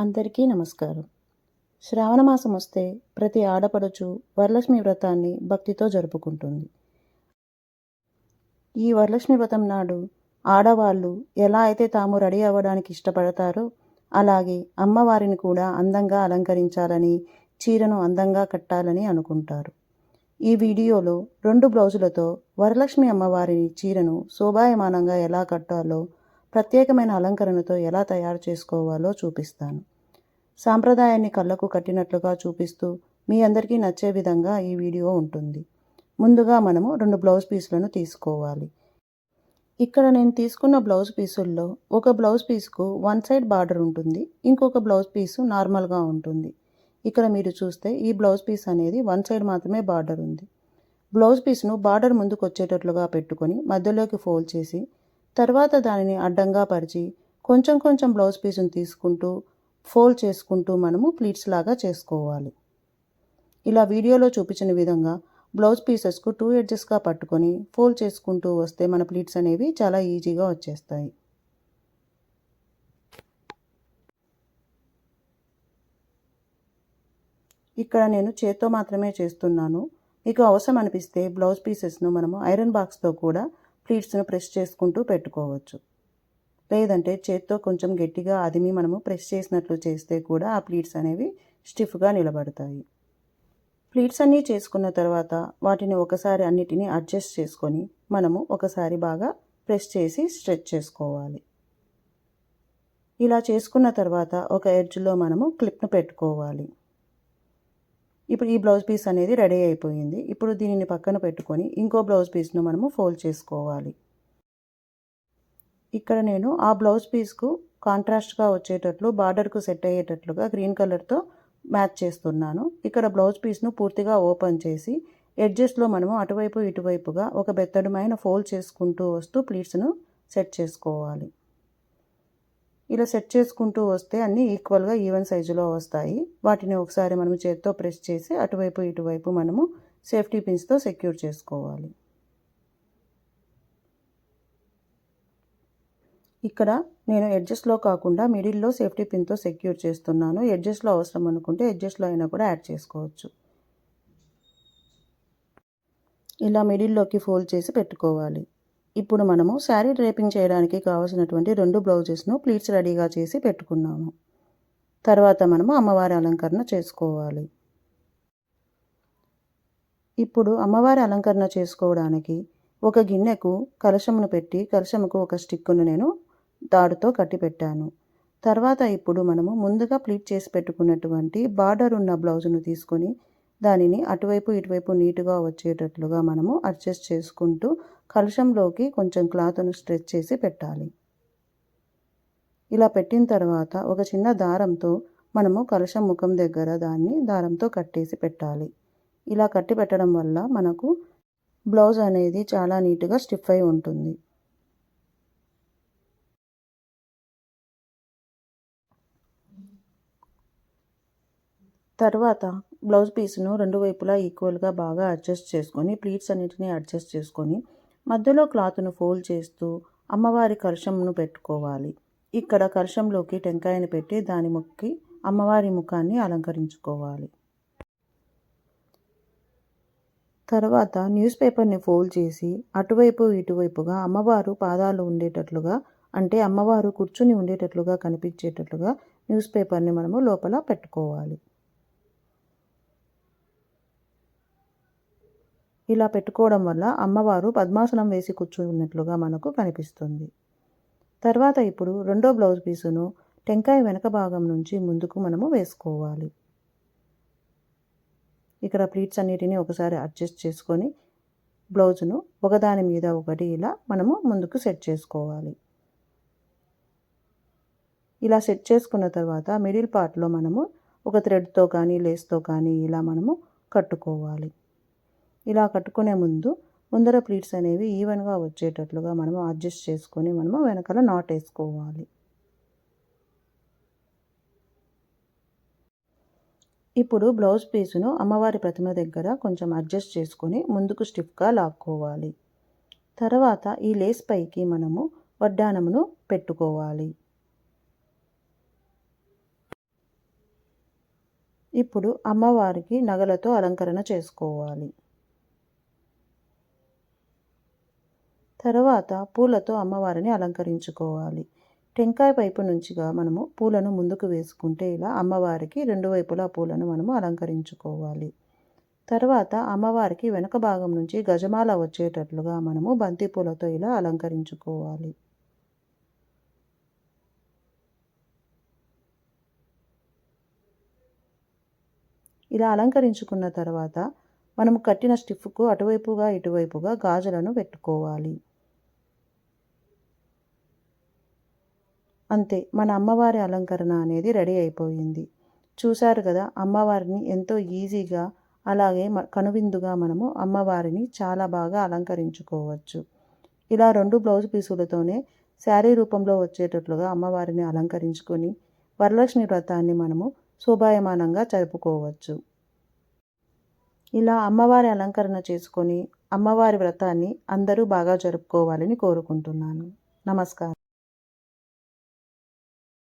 అందరికీ నమస్కారం. శ్రావణ మాసం వస్తే ప్రతి ఆడపడుచు వరలక్ష్మి వ్రతాన్ని భక్తితో జరుపుకుంటుంది. ఈ వరలక్ష్మి వ్రతం నాడు ఆడవాళ్ళు ఎలా అయితే తాము రెడీ అవ్వడానికి ఇష్టపడతారో అలాగే అమ్మవారిని కూడా అందంగా అలంకరించాలని చీరను అందంగా కట్టాలని అనుకుంటారు. ఈ వీడియోలో రెండు బ్లౌజులతో వరలక్ష్మి అమ్మవారిని చీరను శోభాయమానంగా ఎలా కట్టాలో ప్రత్యేకమైన అలంకరణతో ఎలా తయారు చేసుకోవాలో చూపిస్తాను. సాంప్రదాయాన్ని కళ్ళకు కట్టినట్లుగా చూపిస్తూ మీ అందరికీ నచ్చే విధంగా ఈ వీడియో ఉంటుంది. ముందుగా మనము రెండు బ్లౌజ్ పీసులను తీసుకోవాలి. ఇక్కడ నేను తీసుకున్న బ్లౌజ్ పీసుల్లో ఒక బ్లౌజ్ పీస్కు వన్ సైడ్ బార్డర్ ఉంటుంది ఇంకొక బ్లౌజ్ పీసు నార్మల్గా ఉంటుంది. ఇక్కడ మీరు చూస్తే ఈ బ్లౌజ్ పీస్ అనేది వన్ సైడ్ మాత్రమే బార్డర్ ఉంది. బ్లౌజ్ పీస్ను బార్డర్ ముందుకు వచ్చేటట్లుగా పెట్టుకొని మధ్యలోకి ఫోల్డ్ చేసి తర్వాత దానిని అడ్డంగా పరిచి కొంచెం కొంచెం బ్లౌజ్ పీసును తీసుకుంటూ ఫోల్డ్ చేసుకుంటూ మనము ప్లీట్స్ లాగా చేసుకోవాలి. ఇలా వీడియోలో చూపించిన విధంగా బ్లౌజ్ పీసెస్కు టూ ఎడ్జెస్గా పట్టుకొని ఫోల్డ్ చేసుకుంటూ వస్తే మన ప్లీట్స్ అనేవి చాలా ఈజీగా వచ్చేస్తాయి. ఇక్కడ నేను చేత్తో మాత్రమే చేస్తున్నాను. మీకు అవసరం అనిపిస్తే బ్లౌజ్ పీసెస్ను మనము ఐరన్ బాక్స్తో కూడా ప్లీట్స్ను ప్రెస్ చేసుకుంటూ పెట్టుకోవచ్చు. లేదంటే చేత్తో కొంచెం గట్టిగా అదిమి మనము ప్రెస్ చేసినట్లు చేస్తే కూడా ఆ ప్లీట్స్ అనేవి స్టిఫ్గా నిలబడతాయి. ప్లీట్స్ అన్నీ చేసుకున్న తర్వాత వాటిని ఒకసారి అన్నిటినీ అడ్జస్ట్ చేసుకొని మనము ఒకసారి బాగా ప్రెస్ చేసి స్ట్రెచ్ చేసుకోవాలి. ఇలా చేసుకున్న తర్వాత ఒక ఎడ్జ్లో మనము క్లిప్ను పెట్టుకోవాలి. ఇప్పుడు ఈ బ్లౌజ్ పీస్ అనేది రెడీ అయిపోయింది. ఇప్పుడు దీనిని పక్కన పెట్టుకొని ఇంకో బ్లౌజ్ పీస్ను మనము ఫోల్డ్ చేసుకోవాలి. ఇక్కడ నేను ఆ బ్లౌజ్ పీస్కు కాంట్రాస్ట్గా వచ్చేటట్లు బార్డర్కు సెట్ అయ్యేటట్లుగా గ్రీన్ కలర్తో మ్యాచ్ చేస్తున్నాను. ఇక్కడ బ్లౌజ్ పీస్ను పూర్తిగా ఓపెన్ చేసి ఎడ్జెస్లో మనము అటువైపు ఇటువైపుగా ఒక బెత్తడమైన ఫోల్డ్ చేసుకుంటూ వస్తూ ప్లీట్స్ను సెట్ చేసుకోవాలి. ఇలా సెట్ చేసుకుంటూ వస్తే అన్నీ ఈక్వల్గా ఈవెన్ సైజులో వస్తాయి. వాటిని ఒకసారి మనం చేత్తో ప్రెస్ చేసి అటువైపు ఇటువైపు మనము సేఫ్టీ పిన్స్తో సెక్యూర్ చేసుకోవాలి. ఇక్కడ నేను ఎడ్జస్ట్లో కాకుండా మిడిల్లో సేఫ్టీ పిన్తో సెక్యూర్ చేస్తున్నాను. ఎడ్జస్ట్లో అవసరం అనుకుంటే ఎడ్జస్ట్లో అయినా కూడా యాడ్ చేసుకోవచ్చు. ఇలా మిడిల్లోకి ఫోల్డ్ చేసి పెట్టుకోవాలి. ఇప్పుడు మనము శారీ డ్రేపింగ్ చేయడానికి కావాల్సినటువంటి రెండు బ్లౌజెస్ను ప్లీట్స్ రెడీగా చేసి పెట్టుకున్నాము. తర్వాత మనము అమ్మవారి అలంకరణ చేసుకోవాలి. ఇప్పుడు అమ్మవారి అలంకరణ చేసుకోవడానికి ఒక గిన్నెకు కలశమును పెట్టి కలశముకు ఒక స్టిక్కును నేను దాడుతో కట్టి పెట్టాను. తర్వాత ఇప్పుడు మనము ముందుగా ప్లీట్ చేసి పెట్టుకున్నటువంటి బార్డర్ ఉన్న బ్లౌజును తీసుకొని దానిని అటువైపు ఇటువైపు నీటుగా వచ్చేటట్లుగా మనము అడ్జస్ట్ చేసుకుంటూ కలుషంలోకి కొంచెం క్లాత్ను స్ట్రెచ్ చేసి పెట్టాలి. ఇలా పెట్టిన తర్వాత ఒక చిన్న దారంతో మనము కలుషం ముఖం దగ్గర దాన్ని దారంతో కట్టేసి పెట్టాలి. ఇలా కట్టి పెట్టడం వల్ల మనకు బ్లౌజ్ అనేది చాలా నీట్గా స్టిఫ్ అయి ఉంటుంది. తర్వాత బ్లౌజ్ పీస్ను రెండు వైపులా ఈక్వల్గా బాగా అడ్జస్ట్ చేసుకొని ప్లీట్స్ అన్నిటిని అడ్జస్ట్ చేసుకొని మధ్యలో క్లాత్ను ఫోల్డ్ చేస్తూ అమ్మవారి కలశంను పెట్టుకోవాలి. ఇక్కడ కలశంలోకి టెంకాయని పెట్టి దాని ముక్కి అమ్మవారి ముఖాన్ని అలంకరించుకోవాలి. తర్వాత న్యూస్ పేపర్ని ఫోల్డ్ చేసి అటువైపు ఇటువైపుగా అమ్మవారు పాదాలు ఉండేటట్లుగా అంటే అమ్మవారు కూర్చుని ఉండేటట్లుగా కనిపించేటట్లుగా న్యూస్ పేపర్ని మనము లోపల పెట్టుకోవాలి. ఇలా పెట్టుకోవడం వల్ల అమ్మవారు పద్మాసనం వేసి కూర్చున్నట్లుగా మనకు కనిపిస్తుంది. తర్వాత ఇప్పుడు రెండో బ్లౌజ్ పీసును టెంకాయ వెనక భాగం నుంచి ముందుకు మనము వేసుకోవాలి. ఇక్కడ ప్లీట్స్ అన్నిటిని ఒకసారి అడ్జస్ట్ చేసుకొని బ్లౌజును ఒకదాని మీద ఒకటి ఇలా మనము ముందుకు సెట్ చేసుకోవాలి. ఇలా సెట్ చేసుకున్న తర్వాత మిడిల్ పార్ట్లో మనము ఒక థ్రెడ్తో కానీ లేస్తో కానీ ఇలా మనము కట్టుకోవాలి. ఇలా కట్టుకునే ముందు ముందర ప్లీట్స్ అనేవి ఈవెన్గా వచ్చేటట్లుగా మనము అడ్జస్ట్ చేసుకొని మనము వెనకాల నాట్ వేసుకోవాలి. ఇప్పుడు బ్లౌజ్ పీసును అమ్మవారి ప్రతిమ దగ్గర కొంచెం అడ్జస్ట్ చేసుకొని ముందుకు స్టిఫ్గా లాక్కోవాలి. తర్వాత ఈ లేస్ పైకి మనము వడ్డానమును పెట్టుకోవాలి. ఇప్పుడు అమ్మవారికి నగలతో అలంకరణ చేసుకోవాలి. తర్వాత పూలతో అమ్మవారిని అలంకరించుకోవాలి. టెంకాయ వైపు నుంచిగా మనము పూలను ముందుకు వేసుకుంటే ఇలా అమ్మవారికి రెండు వైపులా పూలను మనము అలంకరించుకోవాలి. తర్వాత అమ్మవారికి వెనుక భాగం నుంచి గజమాల వచ్చేటట్లుగా మనము బంతి పూలతో ఇలా అలంకరించుకోవాలి. ఇలా అలంకరించుకున్న తర్వాత మనము కట్టిన స్టిఫ్కు అటువైపుగా ఇటువైపుగా గాజులను పెట్టుకోవాలి. అంతే మన అమ్మవారి అలంకరణ అనేది రెడీ అయిపోయింది. చూశారు కదా అమ్మవారిని ఎంతో ఈజీగా అలాగే కనువిందుగా మనము అమ్మవారిని చాలా బాగా అలంకరించుకోవచ్చు. ఇలా రెండు బ్లౌజ్ పీసులతోనే శారీ రూపంలో వచ్చేటట్లుగా అమ్మవారిని అలంకరించుకొని వరలక్ష్మి వ్రతాన్ని మనము శోభాయమానంగా జరుపుకోవచ్చు. ఇలా అమ్మవారి అలంకరణ చేసుకొని అమ్మవారి వ్రతాన్ని అందరూ బాగా జరుపుకోవాలని కోరుకుంటున్నాను. నమస్కారం.